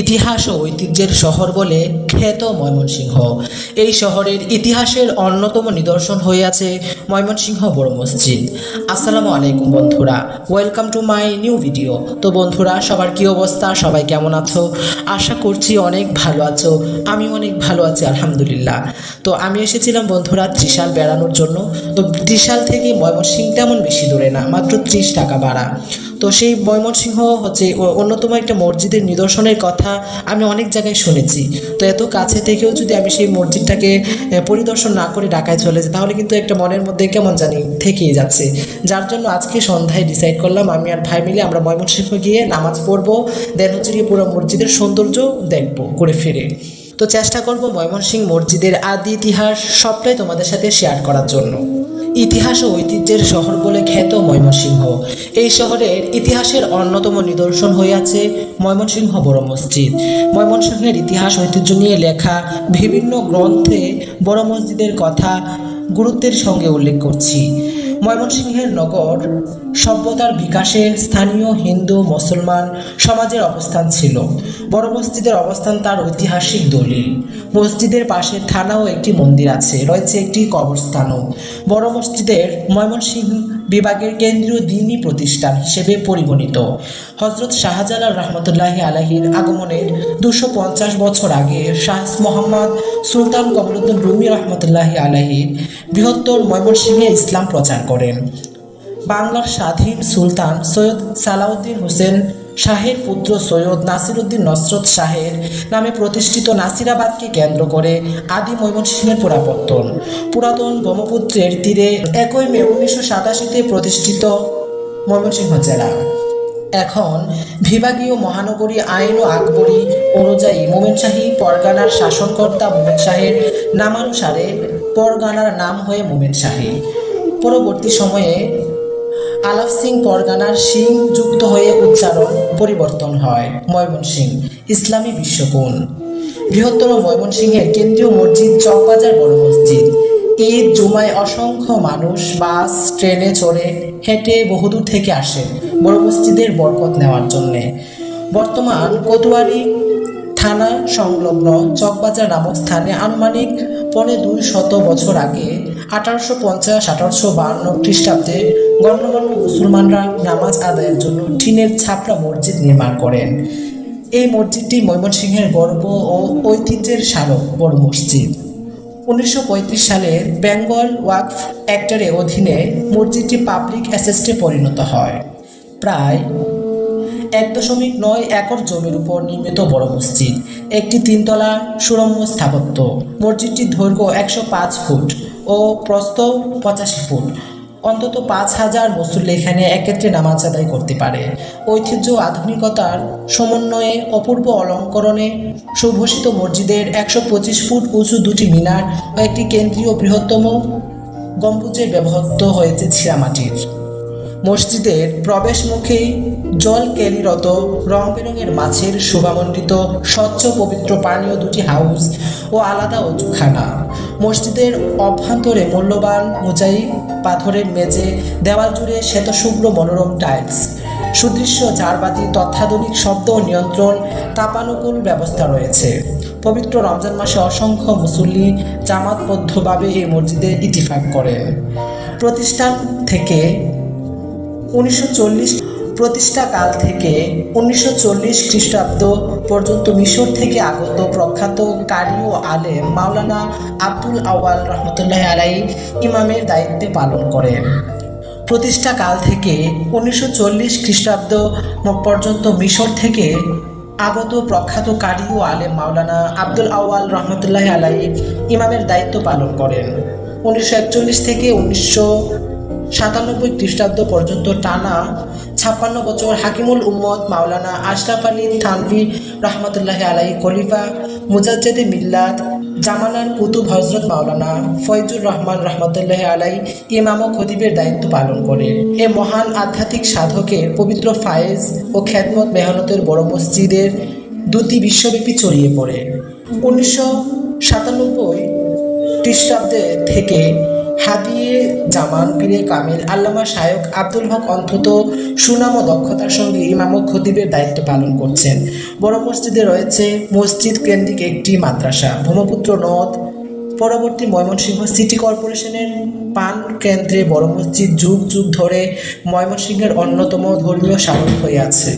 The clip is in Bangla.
ইতিহাস ও ঐতিহ্যের শহর বলে খ্যাত ময়মনসিংহ। এই শহরের ইতিহাসের অন্যতম নিদর্শন হয়ে আছে ময়মনসিংহ বড় মসজিদ। আসসালামু আলাইকুম বন্ধুরা, welcome to my new video. তো বন্ধুরা, সবার কী অবস্থা? সবাই কেমন আছো? আশা করছি অনেক ভালো আছো আমি অনেক ভালো আছি, আলহামদুলিল্লাহ। তো আমি এসেছিলাম বন্ধুরা ত্রিশাল বেড়ানোর জন্য। তো ত্রিশাল থেকে ময়মনসিংহ তেমন বেশি দূরে না, মাত্র ত্রিশ টাকা ভাড়া। তো সেই ময়মনসিংহ হচ্ছে অন্যতম একটা মসজিদের নিদর্শনের কথা আমি অনেক জায়গায় শুনেছি। তো এত কাছে থেকেও যদি আমি সেই মসজিদটাকে পরিদর্শন না করে ঢাকায় চলে যাই, তাহলে কিন্তু একটা মনের মধ্যে কেমন জানি থেকেই যাচ্ছে। যার জন্য আজকে সন্ধ্যায় ডিসাইড করলাম আমি আর ভাই মিলে আমরা ময়মনসিংহ গিয়ে নামাজ পড়ব, দেন হচ্ছে গিয়ে পুরো মসজিদের সৌন্দর্য দেখব ঘুরে ফিরে। তো চেষ্টা করব ময়মনসিংহ মসজিদের আদি ইতিহাস সবটাই তোমাদের সাথে শেয়ার করার জন্য। ইতিহাস ও ঐতিহ্যের শহর বলে খ্যাত ময়মনসিংহ। এই শহরের ইতিহাসের অন্যতম নিদর্শন হয়ে আছে ময়মনসিংহ বড় মসজিদ। ময়মনসিংহের ইতিহাস ঐতিহ্য নিয়ে লেখা বিভিন্ন গ্রন্থে বড় মসজিদের কথা গুরুত্বের সঙ্গে উল্লেখ করছি। ময়মনসিংহের নগর সভ্যতার বিকাশে স্থানীয় হিন্দু, মুসলমান সমাজের অবস্থান ছিল। বড় মসজিদের অবস্থান তার ঐতিহাসিক দলিল। মসজিদের পাশে থানা ও একটি মন্দির আছে, রয়েছে একটি কবরস্থানও। বড় মসজিদের ময়মনসিংহ বিভাগের কেন্দ্রীয় দিনী প্রতিষ্ঠান হিসেবে পরিগণিত। হজরত শাহজালাল রহমতুল্লাহি আলাহির আগমনের দুশো পঞ্চাশ বছর আগে শাহ মোহাম্মদ সুলতান কমরুদ্দিন রুমি রহমতুল্লাহি আলাহি বৃহত্তর ময়মনসিংহে ইসলাম প্রচার করেন। বাংলার স্বাধীন সুলতান সৈয়দ সালাউদ্দিন হোসেন শাহের পুত্র সৈয়দ নাসিরুদ্দিন নসরত শাহের নামে প্রতিষ্ঠিত নাসিরাবাদকে কেন্দ্র করে আদি ময়মনসিংহের পুরাবর্তন পুরাতন ব্রহ্মপুত্রের তীরে একই মে উনিশশো সাতাশিতে প্রতিষ্ঠিত ময়মনসিংহ জেলা। এখন বিভাগীয় মহানগরী আইন ও আকবরী অনুযায়ী মোমেন শাহী পরগানার শাসনকর্তা মোমেন শাহের নামানুসারে পরগানার নাম হয়ে মোমেন শাহী। পরবর্তী সময়ে আলাপ সিং পরগানার সিং যুক্ত হয়ে উচ্চারণ পরিবর্তন হয়। ময়মনসিং ইসলামী বিশ্বকোণ। বৃহত্তর ময়মনসিংহের কেন্দ্রীয় মসজিদ চকবাজার বড় মসজিদ। ঈদ জুমায় অসংখ্য মানুষ বাস, ট্রেনে চড়ে হেঁটে বহুদূর থেকে আসে বড় মসজিদের বরকত নেওয়ার জন্যে। বর্তমান কোতোয়ারি থানা সংলগ্ন চকবাজার নামক স্থানে আনুমানিক পৌনে দুই শত বছর আগে আঠারোশো পঞ্চাশ, আঠারোশো বাহান্ন খ্রিস্টাব্দে গণ্যমান্য মুসলমানরা নামাজ আদায়ের জন্য টিনের ছাপড়া মসজিদ নির্মাণ করেন। এই মসজিদটি ময়মনসিংহের গর্ব ও ঐতিহ্যের স্মারক বড় মসজিদ। উনিশশো পঁয়ত্রিশ সালে বেঙ্গল ওয়াকফ অ্যাক্টের অধীনে মসজিদটি পাবলিক অ্যাসেস্টে পরিণত হয়। প্রায় এক দশমিক নয় একর জমির উপর নির্মিত বড় মসজিদ, একটি তিনতলা সুরম্য স্থাপত্য। মসজিদটির দৈর্ঘ্য একশো পাঁচ ফুট ও প্রস্থ পঁচাশি ফুট। অন্তত পাঁচ হাজার মুসল্লি এখানে একত্রে নামাজ আদায় করতে পারে। ঐতিহ্য আধুনিকতার সমন্বয়ে অপূর্ব অলঙ্করণে সুভূষিত মসজিদের একশো পঁচিশ ফুট উঁচু দুটি মিনার ও একটি কেন্দ্রীয় বৃহত্তম গম্বুজে ব্যবহৃত হয়েছে ছিঁড়ামাটির মসজিদের প্রবেশ মুখেই জল কেলিরত রং বেরঙের মাছের শোভামণ্ডিত, স্বচ্ছ, পবিত্র পানীয় দুটি হাউস ও আলাদা অজুখানা। মসজিদের অভ্যন্তরে মূল্যবান মোজাইক, পাথরের মেঝে, দেওয়াল জুড়ে শ্বেতশুভ্র মনোরম টাইলস। সুদৃশ্য ঝাড়বাতি তথ্যাধুনিক শব্দ নিয়ন্ত্রণ, তাপানুকূল ব্যবস্থা রয়েছে। পবিত্র রমজান মাসে অসংখ্য মুসল্লি জামাতবদ্ধভাবে এই মসজিদে ইতিফাক করেন প্রতিষ্ঠান থেকে উনিশশো প্রতিষ্ঠা কাল থেকে উনিশশো চল্লিশ খ্রিস্টাব্দ পর্যন্ত মিশর থেকে আগত প্রখ্যাত কারি ও আলেম মাওলানা আব্দুল আওয়াল রহমতুল্লাহ আলাই ইমামের দায়িত্বে পালন করেন। প্রতিষ্ঠাকাল থেকে উনিশশো চল্লিশ খ্রিস্টাব্দ পর্যন্ত মিশর থেকে আগত প্রখ্যাত কারি ও আলেম মাওলানা আব্দুল আওয়াল রহমতুল্লাহ আলাই ইমামের দায়িত্ব পালন করেন। উনিশশো একচল্লিশ থেকে উনিশশো সাতানব্বই খ্রিস্টাব্দ পর্যন্ত টানা ছাপ্পান্ন বছর হাকিমুল উম্মদ মাওলানা আশরাফ আলী থানভি রহমতুল্লাহ আলাই খলিফা মুজাজ্জেদে মিল্লাত, জামানার কুতুব হজরত মাওলানা ফয়জুর রহমান রহমতুল্লাহ আলাই ইমাম ও খতিবের দায়িত্ব পালন করে। এ মহান আধ্যাত্মিক সাধকের পবিত্র ফায়েজ ও খ্যাতমত মেহনতের বড় মসজিদের দুটি বিশ্বব্যাপী ছড়িয়ে পড়ে। উনিশশো সাতানব্বই খ্রিস্টাব্দে থেকে হাদিয়ে জামান পীরে কামিল আল্লামা শায়ক আব্দুল হক অন্তত সুনাম ও দক্ষতার সঙ্গে ইমাম খতিবের দায়িত্ব পালন করছেন। বড় মসজিদে রয়েছে মসজিদ কেন্দ্রিক একটি মাদ্রাসা। ব্রহ্মপুত্র নদ, পরবর্তী ময়মনসিংহ সিটি কর্পোরেশনের পান কেন্দ্রে বড় মসজিদ যুগ যুগ ধরে ময়মনসিংহের অন্যতম ধর্মীয় স্মারক হয়ে আছে।